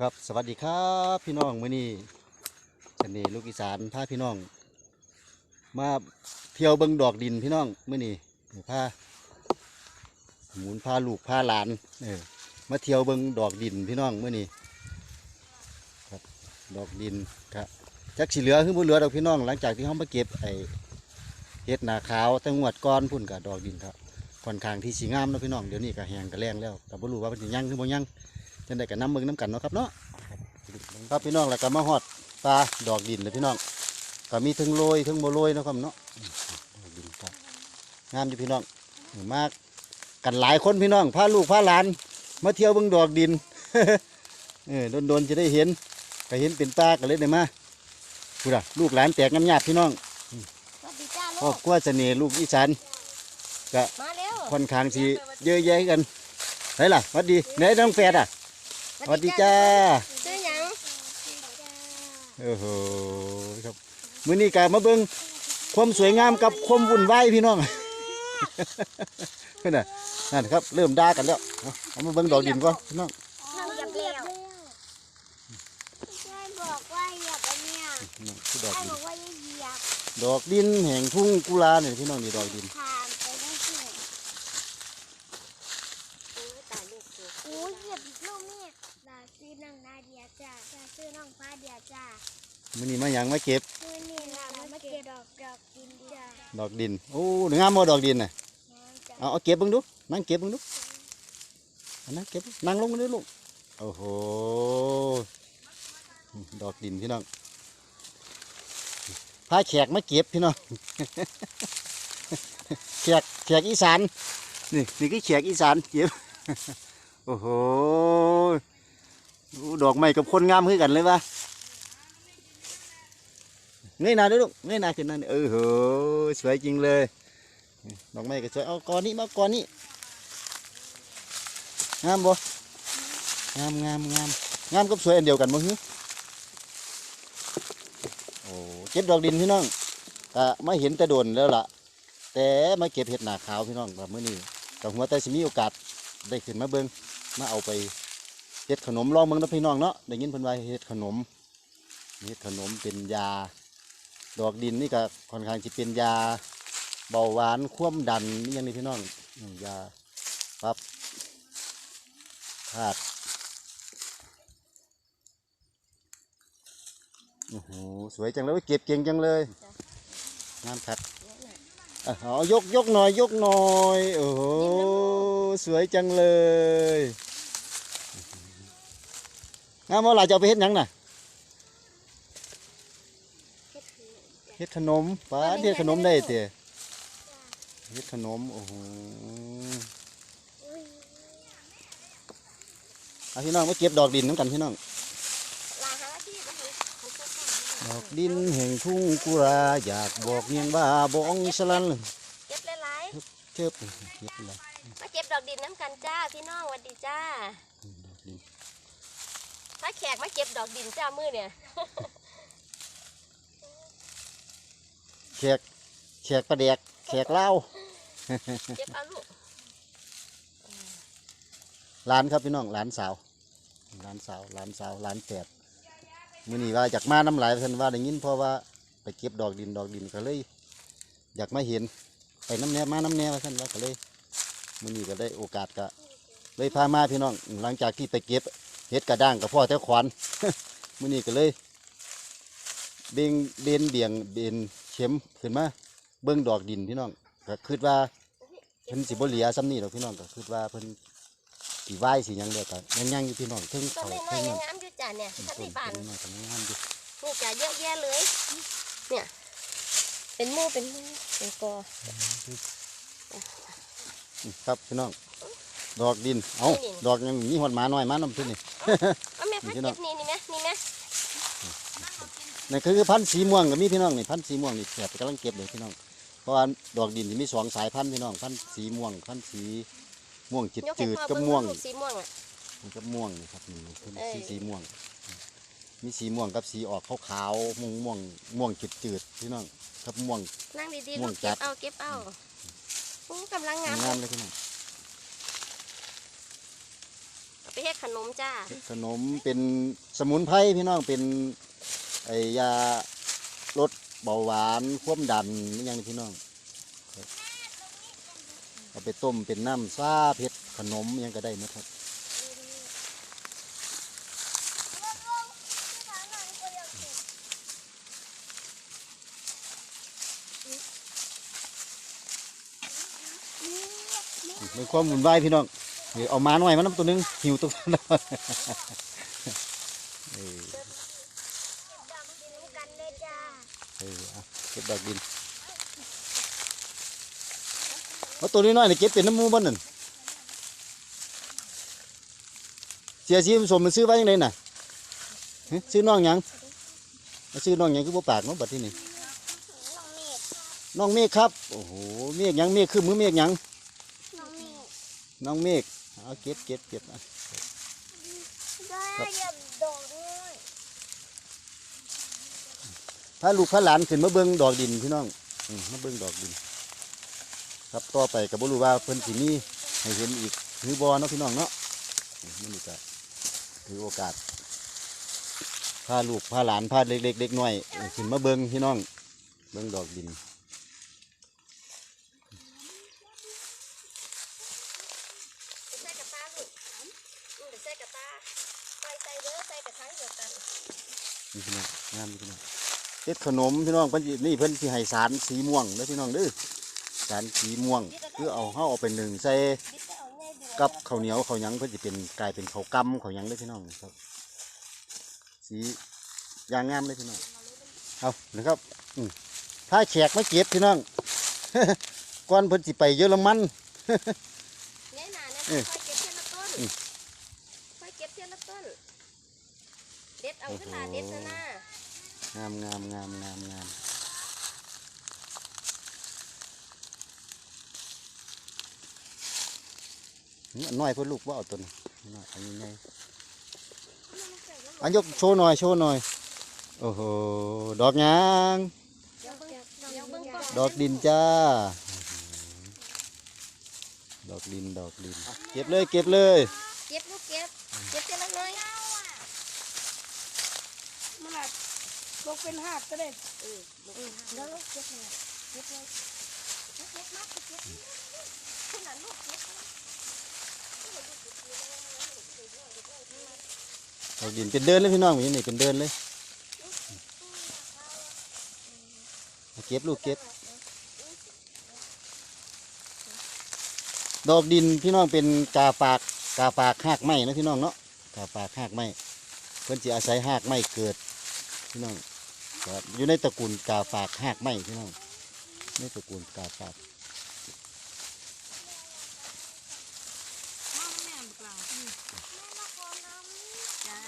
ครับสวัสดีครับพี่น้องมื้อนี้เสน่ห์ลูกอีสานพาพี่น้อง มาเที่ยวเบิ่งดอกดินพี่น้องมื้อนี้พาหมุนพาลูกพาหลานเออมาเที่ยวเบิ่งดอกดินพี่น้องมื้อนี้ครับดอกดินครับจักสิเหลือคือบ่เหลือดอกพี่น้อง หลังจากที่เฮามาเก็บไอ้เฮ็ดหนาขาวตั้งงวดก่อนพุ่นกับดอกดินครับค่อนข้างที่สิงามนะพี่น้องเดี๋ยวนี้ก็แห้งก็แรงแล้วก็บ่รู้ว่ามันยังคือบ่ยัง จังได้กับน้ำเมืองน้ำกันเนาะครับเนาะครับพี่น้องแล้วก็มาฮอดปลาดอกดินเลยพี่น้องก็มีทั้งโรยทั้งโบโรยเนาะครับเนาะดอกดินครับงามอยู่พี่น้องมากกันหลายคนพี่น้องพาลูกพาหลาน มาเที่ยวเบิ่งดอกดินเออโดนๆจะได้เห็นก็เห็นเป็นปลาก็เลยได้มาพูดอะลูกหลานแตกน้ำหยาบพี่น้องสวัสดีจ้าครลูอกบครัวเสน่ห์ลูกอีสานก็มาเร็วค่อนข้างสิเยอะแยะกันไหนล่ะหวัดดีไหนน้องแฟดอะ สวัสดีจ้าชื่อหยังโอ้โหครับมื้อนี้ก็มาเบิ่งความสวยงามกับความวุ่นวายพี่น้องเพิ่นน่ะนั่นครับ เริ่มด่ากันแล้วเอาเอามาเบิ่งดอกดินก่อนพี่น้องน้องยับเร็วใช่บอกว่าเหยียบอันเนี้ยนั่นคือดอกใช่ดินบอกว่าอย่าเหยียบดอกดินแห่งทุ่งกุลาเนี่ยพี่น้องนี่ดอกดินผ่านไปได้สิโอ้ยตายลูกกูโอ้ยเหยียบอีกลูกแม่ลาซื้อน้องนาเดียจ้าลาซื้อน้องฟ้าเดียจ้า มื้อนี้มาหยังมาเก็บซื้อนี่ลามาเก็บดอกดอกกินจ้าดอกดิน โอ้งามบ่ดอกดินน่ะเอาเอาเก็บเบิ่งดู นั่งเก็บเบิ่งดูเอานั่งเก็บ นั่งลงมาดูลูก โอ้โห ดอกดินพี่น้อง พาแขกมาเก็บพี่น้อง แขกแขกอีสาน นี่นี่คือแขกอีสานเก็บ โอ้โหอู้ดอกไม้กับคนงามคือกันเลยวะ เงยหน้าด้วยลูกเงยหน้าขึ้นนั่นเออโหสวยจริงเลยดอกไม้ก็สวยเอาก้อนนี้มาก้อนนี้งามบ่งามงามงามงามกับสวยอันเดียวกันบ่ฮึโอ้เก็บดอกดินพี่น้องก็มาเห็นแต่โดนแล้วล่ะ แต่มาเก็บเห็ดหนาขาวพี่น้องแบบมื้อนี้กับหัวแต่สิมีโอกาสได้ขึ้นมาเบิ่งมาเอาไปเฮ็ดขนมลองเบิ่งนะพี่น้องเนาะได้ยินเพิ่นว่าเฮ็ดขนมเฮ็ดขนมเป็นยา ดอกดินนี่ก็ค่อนข้างสิเป็นยาเบาหวานความดันนี่ยังนี่พี่น้องอืมยาปรับธาตุโอ้โหสวยจังเลยเก็บเก่งจังเลยงามคัดอะเอยกยกหน่อยยกหน่อยโอ้โหสวยจังเลยงามว่าหลายจะเอาไปเฮ็ดหยังน่ะ เฮ็ดขนมป้าดเฮ็ดขนมได้เตะเฮ็ดขนมโอ้โหเอาพี่น้องมาเก็บดอกดินน้ำกันพี่น้องลาหาที่ไปให้เขาสักหน่อยดอกดินแห่งทุ่งกุราอยากบอกเนียงว่าบองสลันเก็บหลายเจ็บเก็บเลยๆมาเก็บดอกดินน้ำกันจ้าพี่น้องสวัสดีจ้าดอกดินถ้าแขกมาเก็บดอกดินจ้ามือเนี่ย แขกแขกประแดกแขกเหล้าเก็บเอาลูกหลานครับพี่น้องหลานสาวหลานสาวหลานสาวหลานแฝดมื้อนี้ว่าอยากมาน้ำลายเพิ่นว่าได้ยินเพราะว่าไปเก็บดอกดินดอกดินก็เลย อยากมาเห็นไปน้ำแน่มาน้ำแน่ว่าท่านว่าก็เลยมื้อนี้ก็ได้โอกาสก็เลยพามาพี่น้องหลังจากที่ไปเก็บเฮ็ดกระด้างกับพ่อแท้ขวานมื้อนี้ก็เลยเบงเบนเบี่ยงเบน เข็มขึ้นมาเบิ่งดอกดินพี่น้องก็คิดว่าเพิ่นสิบ่เหลียซ้ำนี่หรอกพี่น้องก็คิดว่าเพิ่นสีไหว้สีหยังเดียวกันยังยังอยู่พี่น้องเทึงต้นเขาไม้เทึงยันั่งนงามอยู่จ้าเนี่ยต้นถ้าต้ที่นบ้านต้นนั่นก็ยังงามอยู่นี่จ้าเยอะแยะเลย เนี่ย เป็นหมู่เป็นหมู่เป็นกออืมครับพี่น้อง ดอกดิน เอาดอกยังมีหอดหมาหน่อยหมาน้ำขึ้นนี่ เอาแม่พัดนี่เก็เนาะบนี่นี่ไหมนี่ไหม นี่คือพันธุ์สีม่วงก็มีพี่น้องนี่พันธุ์สีม่วงนี่แถบกำลังเก็บเลยพี่น้อง เพราะว่าดอกดินจะมีสองสายพันธุ์พี่น้อง พันธุ์สีม่วง พันธุ์สีม่วงจืดยกให้จืดพ่อกับเบิ่งม่วงลูกสีม่วงอะมันก็ม่วงนี่ครับนี่คือเอ้ยสีสีม่วง มีสีม่วงกับสีออกขาวๆม่วงม่วงม่วงจืดจืดๆพี่น้องครับม่วงนั่งดีๆม่ลูวงกจัเก็ดบเอาเก็บเอาอู้กำลังงามงามเลยพี่น้องเอาไปเฮ็ดขนมจ้าขนมเป็นสมุนไพรพี่น้องเป็น ไอยาลดเบาหวานความดันนี่ยังพี่น้องเอาไปต้มเป็นน้ำซาเผ็ดขนมยังก็ได้หมครับในความหุ่นวายพี่น้องเอามาหน่อยมันน้ำตัวนึงหิวตัวนึง เออ ดำกินกันเลยจ้า เออเอาเก็บดอกดินว่าตัวนี้น้อยนี่เก็บเป็นน้ำมูบ้านนั่นเสียชีพสมมันซื้อไว้ยังไงน่ะฮะซื้อน้องหยังเอาซื้อน้องหยังคือบ่ปากเนาะบัดที่นี่น้องเมฆน้องเมฆครับโอ้โหเมฆหยังเมฆคือมือเมฆหยังน้องเมฆน้องเมฆเอาเก็บเก็บเก็บอะได้เหยียบดอกด้วย พาลูกพาหลานขึ้นมาเบิ้งดอกดินพี่น้องมาเบิ้งดอกดิน ครับต่อไปกับบรูว่าเพิ่นสิมีให้เห็นอีกหือบอเนาะพี่น้องเนาะนี่ก็ถือโอกาสพาลูกพาหลานพาเล็กๆเล็กน้อยขึ้นมาเบิ้งพี่น้อง เบิ้งดอกดิน ใส่กระตาลูกอืมเดี๋ยวใส่กระตาใส่ใส่เด้อใส่กระทังเดียวกัน นี่พี่น้องงามนี่พี่น้องเฮ็ ดขนมพี่น้องเพิ่นสินี่เพิ่นสิให้สารสีม่วงเด้อพี่น้องเด้อสารสีม่วงคือเอาเฮาเอาไปนึ่งใส่บิดไปเอาง่ายดีกับข้าวเหนียวข้าวหยังเพื่อจะเป็นกลายเป็นข้าวกำข้าวหยังเลยพี่น้องครับ สียางงามเลยพี่น้องเอานะครับอืมถ้าแขกไม่เก็บพี่น้องก่อนเพิ่นสิไปเยอรมันง่ายหนาเนี่ยเออค่อยเก็บเทียละต้นอืมค่อยเก็บเทียละต้นเด็ดเอาขึ้นมาเด็ดซะนะ งามงามงามงามงามนี่น้อยเพื่อลูกว่าเอาตัวนี้น้อยอันนี้ไงอันยกโชว์หน่อยโชว์หน่อยโอ้โหดอกยางดอกดินจ้า ดอกดินดอกดินเก็บเลยเก็บเลย เก็บลูกเก็บ เก็บเทียละน้อย มันอาจ ลงเป็นหาดก็ได้เออลูกแล้วลูกเก็บเลยเก็บเลยเก็บเก็บมากเก็บเก็บขึ้นหลังลูกเก็บดอกดินเป็นเดินเลยพี่น้องนี่นี่เป็นเดินเลยเอาเก็บลูกเก็บ ดอกดินพี่น้องเป็นกาปากกาปากหากไม้นะพี่น้องเนาะกาปากหากไม้เพิ่นจะอาศัยหากไม้เกิดพี่น้อง ครับอยู่ในตระกูลกาปากหากไม้พี่น้องในตระกูลกาปากเราแม่มาขอน้ำจ้า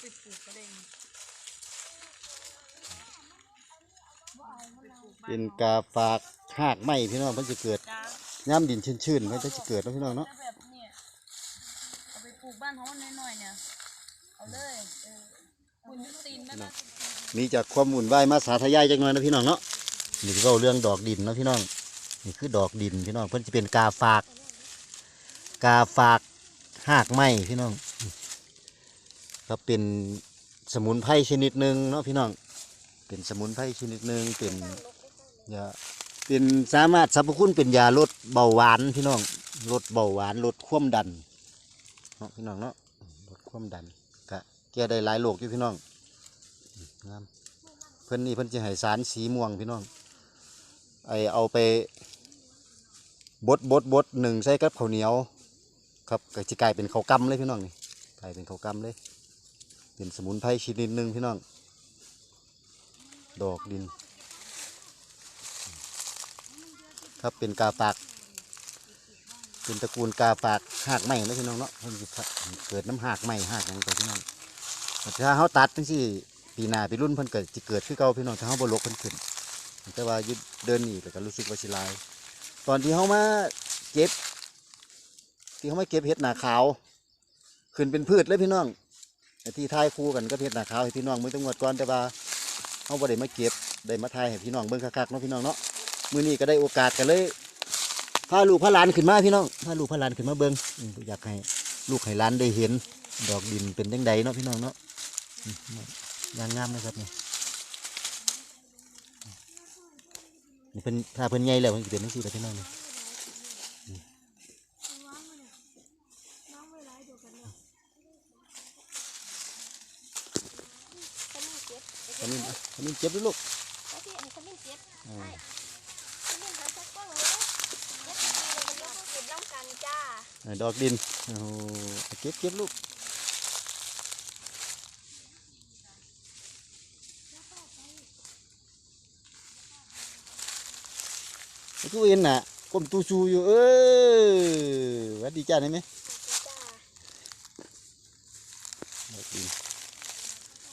ไปปลูกก็ได้นี่บ่เป็นกาฝากหากไม้พี่น้องเพิ่นจะเกิดย่ำดินชื้นๆเพิ่นจะเกิดเนาะพี่น้องเนาะเนี่ยเอาไปปลูกบ้านเขาหน่อยๆเนี่ย เอาเลย ม่บ้านมีจากความหมุนวายมาสาธยายจักหน่อยนะพี่น้องเนาะนี่ก็เรื่องดอกดินเนาะพี่น้องนี่คือดอกดินพี่น้องเพิ่นจะเป็นกาฝาก กาฝากหากไม้พี่น้องครับเป็นสมุนไพรชนิดหนึ่งเนาะพี่น้องเป็นสมุนไพรชนิดหนึ่งเป็นยาเป็นสามารถสรรพคุณเป็นยาลดเบาหวานพี่น้องลดเบาหวานลดความดันเนาะพี่น้องเนาะลดความดันกะแก้ได้หลายโรคอยู่พี่น้องงามเพิ่อนนี่เพิ่อนจะให้สารสีม่วงพี่น้อง ไอเอาไปบดบดบดหนึ่งใส่กับข้าวเหนียว ครับก็จะกลายเป็นข้าวกำเลยพี่น้องนี่กลายเป็นข้าวกำเลย เป็นสมุนไพรชนิดหนึ่งพี่น้อง ดอกดิน ครับเป็นกาปากเป็นตระกูลกาปากหากไม้นะพี่น้องเนาะเพิ่นสิเกิดน้ำหากไม้หากหยังไปพี่น้อง ถ้าเขาตัดจังซี่ปีหน้าปีรุ่นเพิ่นเกิดจะเกิดคือเก่าพี่น้องถ้าเขาบ่ลกเพิ่นขึ้น แต่ว่ายึดเดินหนีแต่ก็รู้สึกว่าสิลาย ตอนที่เขามาเก็บ ที่เขามาเก็บเห็ดหนาขาว ขึ้นเป็นพืชเลยพี่น้องที่ทายคู่กันก็เห็ดหนาขาวให้พี่น้องมือตั้งวดก่อนแต่ว่าเขาบ่ได้มาเก็บได้มาทายให้พี่น้องเบิ่งคักๆเนาะพี่น้องเนาะมือนี้ก็ได้โอกาสกันเลยพาลูกพาหลานขึ้นมาพี่น้องพาลูกพาหลานขึ้นมาเบิ่งอยากให้ลูกให้หลานได้เห็น ดอกดินเป็นจังใดเนาะพี่น้องเนาะ ยางงามนะครับนี่นี่เพิ่นถ้าเพิ่นใหญ่แล้วมันสิเป็นจังซี่แหละพี่น้องนี่ขมิ้นเจ็บอันนี้นเจ็บด้วยลูกแล้วที่อันนี้ขมิ้นเจ็บอ่ขมิ้นหาสักก้องเลยเจ็บดีเลยยกเก็บน้ำกันจ้า ดอกดินโอ้เก็บเก็บลูก ไอ้กูเอ็นน่ะก้มตูซูอยู่เออวัดดีจ้าได้ไหมดอกดิน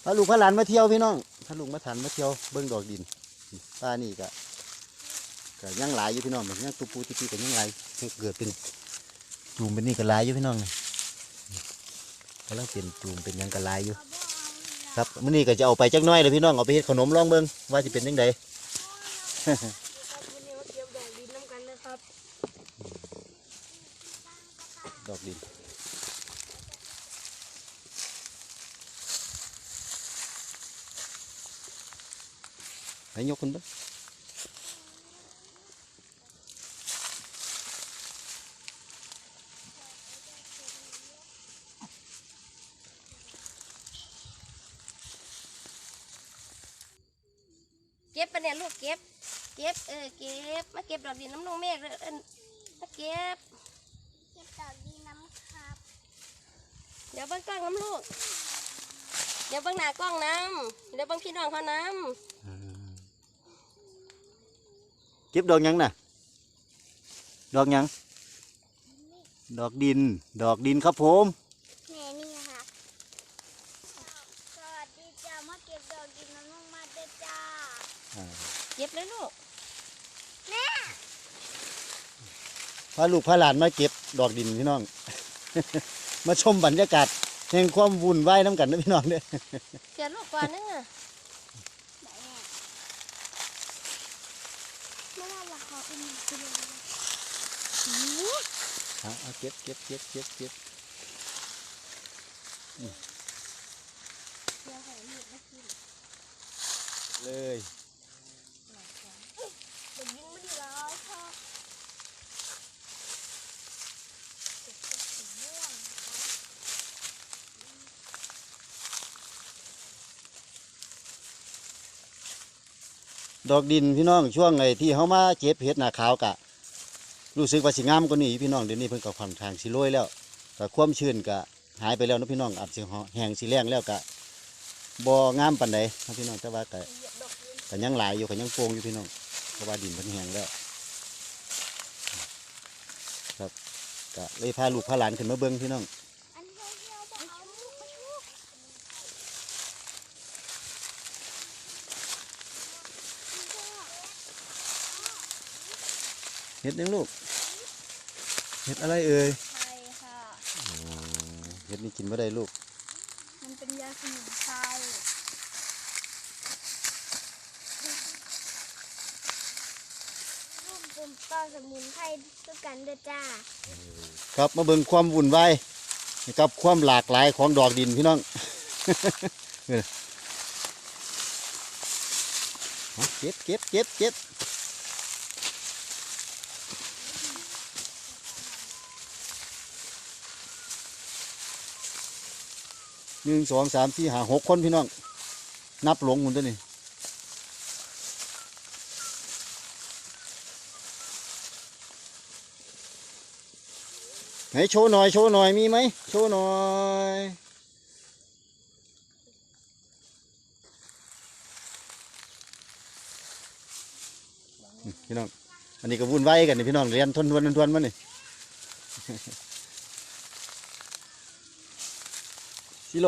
พาลูกพาหลานมาเที่ยวพี่น้องพาลูกมาถานมาเที่ยวเบิ่งดอกดินป้านี่ก็ก็ยังหลายอยู่พี่น้องแบบยังตุปูติปีก็ยังหลายเกิดเป็นจูมเป็นนี่ก็หลายอยู่พี่น้องนี่กำลังเป็นจูมเป็นยังก็หลายอยู่ครับมื้อนี้ก็จะเอาไปจักน้อยเลยพี่น้องเอาไปเฮ็ดขนมลองเบิ่งว่าสิเป็นจังได ครับวันนี้มาเก็บดอกดินน้ำกันนะครับ ดอกดินให้ ยกขึ้นเบิ่งเก็บปะเนี่ยลูกเก็บ เก็บเออเก็บมาเก็บดอกดินน้ำนองเมฆเลยเอิ้นมาเก็บ เก็บดอกดีน้ำครับ เดี๋ยวเบิ้งกล้องน้ำลูก เดี๋ยวเบิ้งหน้ากล้องน้ำเดี๋ยวเบิ้งพี่น้องเขาน้เก็บดอกหยังน่ะ ดอกหยัง ดอกดิน ดอกดินครับผมแม่นี่ครับสวัสดีจ้ามาเก็บดอกดีน้ำลงมาเด้อจ้าำเก็บเลยลูกพาลูกพาหลานมาเก็บดอกดินพี่น้อง มาชมบรรยากาศแห่งความวุ่นวายน้ำกันนะพี่น้องเด้อ เสียลูกก่อนนึงอะ ไหนแม่ไม่ว่าราคา เป็นกิโลเลยเอาเอาเก็บเก็บเก็บเก็บเก็บเลย เดี๋ยวยิงไม่ดีแล้วชอบสีม่วงนะคะ ดอกดินพี่น้องช่วงไอ้ที่เขามาเก็บเห็ดหนาขาวกะ รู้สึกว่าสิงามกว่านี้พี่น้องเดี๋ยวนี้เพิ่นก็ค่อนข้างสิโรยแล้วก็ความชื้นก็หายไปแล้วนะพี่น้องอาจสิแห้งสิแรงแล้วก็บ่งามปานใดนะพี่น้องแต่ว่าก็เหยียบดอกดินก็ยังหลายอยู่ก็ยังโป่งอยู่พี่น้องเพราะว่าดินเพิ่นแห้งแล้วครับก็เลยพาลูกพาหลานขึ้นมาเบิ่งพี่น้อง อันเดียวๆบอกเอาลูกมาชู เห็ดหยังลูก เห็ดอะไรเอ่ยใช่ค่ะอ๋อเห็ดนี่กินบ่ได้ลูก มันเป็นยาสมุนไพรร่วมเป็นต้นสมุนไพรด้วยกันเด้อจ้า ครับมาเบิ่งความวุ่นวายกับความหลากหลายของดอกดินพี่น้องเนี่ยเอาเก็บเก็บเก็บเก็บ หนึ่งสองสามสี่ห้าหกคนพี่น้อง นับหลงหมดตัวนี่ไหนโชว์หน่อยโชว์หน่อยมีไหมโชว์หน่อยพี่น้อง อันนี้ก็วุ่นวายกันนี่พี่น้องเรียนทนทวนทนทวนมานี่ สิโ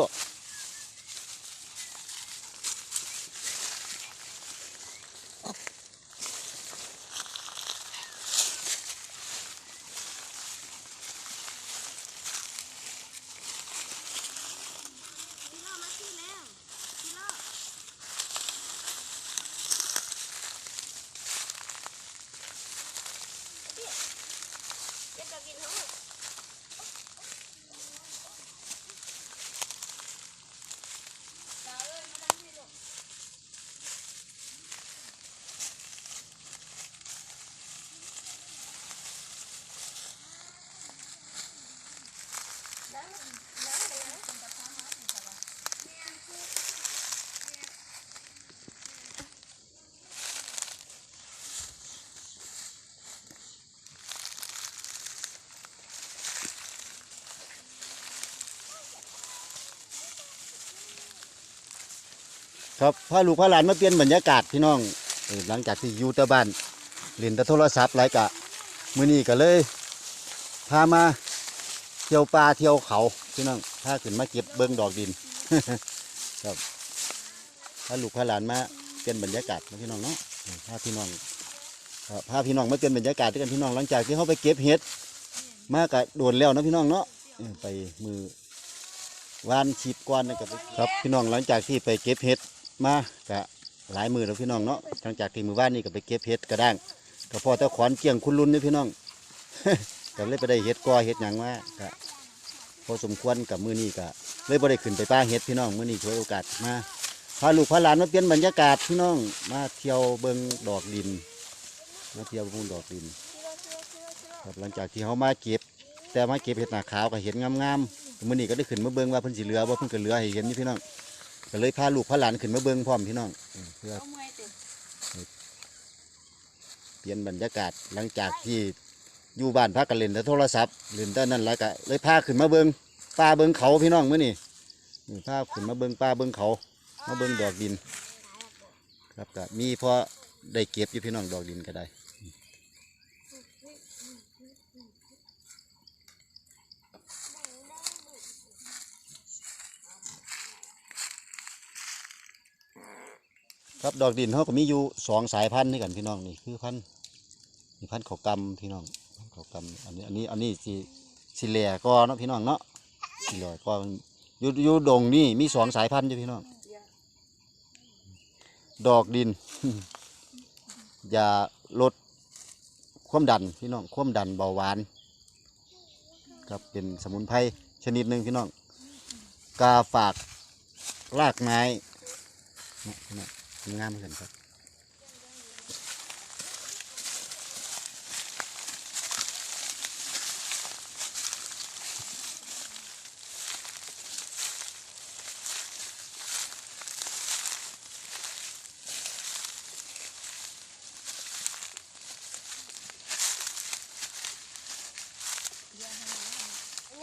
ครับพาลูกพาหลานมาเปลี่ยนบรรยากาศพี่น้องเออหลังจากที่อยู่แต่บ้านเล่นแต่โทรศัพท์ไรกะมื้อนี้ก็เลยพามาเที่ยวป่าเที่ยวเขาพี่น้องพาขึ้นมาเก็บเบิ้งดอกดิน ครับพาลูกพาหลานมาเปลี่ยนบรรยากาศนะพี่น้องเนาะเออพาพี่น้องครับพาพี่น้องมาเปลี่ยนบรรยากาศด้วยกันพี่น้องหลังจากที่เขาไปเก็บเห็ดมากะโดนแล้วนะพี่น้องเนาะไปมือวานชีบกวนนะครับครับ พี่น้องหลังจากที่ไปเก็บเห็ด มากะหลายมือแล้วพี่น้องเนาะหลังจากที่มือว่านนี่ก็ไปเก็บเห็ดกระด้างก็พอแต่ขวานเกี่ยงคุณลุนนี่พี่น้องก็เลยไปได้เห็ดกอเห็ดหยังมากะพอสมควรกับมือนี้ก็เลยบ่ได้ขึ้นไปป้าเห็ดพี่น้องมือนี้ช่วยโอกาสมาพาลูกพาหลานมาเปลี่ยนบรรยากาศพี่น้องมาเที่ยวเบิงดอกดินมาเที่ยวเบิงดอกดินครับหลังจากที่เขามาเก็บ แต่มาเก็บเห็ดหนาขาวกับเห็ดงามๆมือนี้ก็ได้ขึ้นมาเบิงว่าเพิ่นสิเหลือว่าเพิ่นก็เหลือให้เห็นอยู่พี่น้อง ก็เลยพาลูกพาหลานขึ้นมาเบิ้งพร้อมพี่น้องเพื่อ เอาเมื่อยติเปลี่ยนบรรยากาศหลังจากที่อยู่บ้านพักกันเล่นแต่โทรศัพท์เล่นแต่นั่นแล้วก็เลยพาขึ้นมาเบิ้งป้าเบิ้งเขาพี่น้องมื้อนี่นี่พาขึ้นมาเบิ้งป้าเบิ้งเขามาเบิ้งดอกดิน ครับก็มีพอได้เก็บอยู่พี่น้องดอกดินก็ได้ ครับดอกดินเขาก็มีอยู่สองสายพันธุ์ด้วยกันพี่น้องนี่คือพันธุ์นี่พันธุ์ขากำพี่น้องพันธุ์ขากำอันนี้อันนี้อันนี้สิสิเหล่ก็เนาะพี่น้องเนาะสิเหล่ก็มันอยู่อยู่ดงนี่มีสองสายพันธุ์อยู่พี่น้อง ดอกดิน อย่าลดความดันพี่น้องความดันเบาหวานครับเป็นสมุนไพรชนิดหนึ่งพี่น้องกาฝากรากไม้นะ งงามเหมือนกันครับ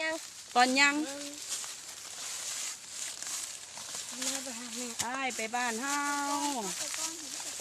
ยังก่อนยัง แม่ไปหาแม่ ไปบ้านเฮา ไปก้อนเสร็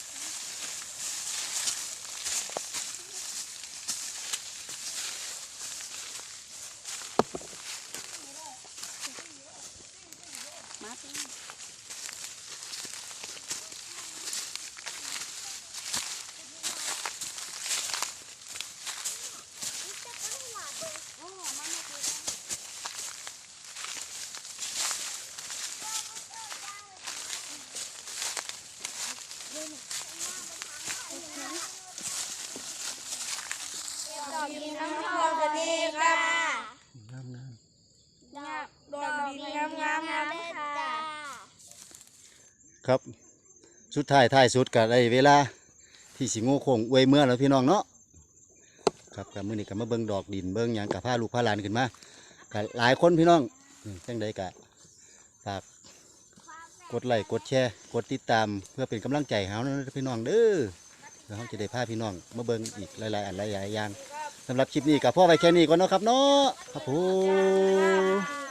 ดินน้ำทองตัวนี้ค่ะงามงามดอกดินงามงามงามค่ะครับ สุดท้ายท้ายสุดก็ได้เวลา ที่สิงูโคงอวยเมื่อแล้วพี่น้องเนาะครับกับมือนี้ก็มาเบิ่งดอกดินเบิ่งหยังกับพาลูกพาหลานขึ้นมาก็หลายคนพี่น้องจังใดก็ฝากกดไลค์กดแชร์กดติดตามเพื่อเป็นกำลังใจให้เฮานะพี่น้องเด้อเพื่อเฮาจะได้พาพี่น้องมาเบิ่งอีกหลายๆอันหลายๆอย่าง สำหรับคลิปนี้ก็พ่อไว้แค่นี้ก่อนเนาะครับเนาะครับผมค่ะ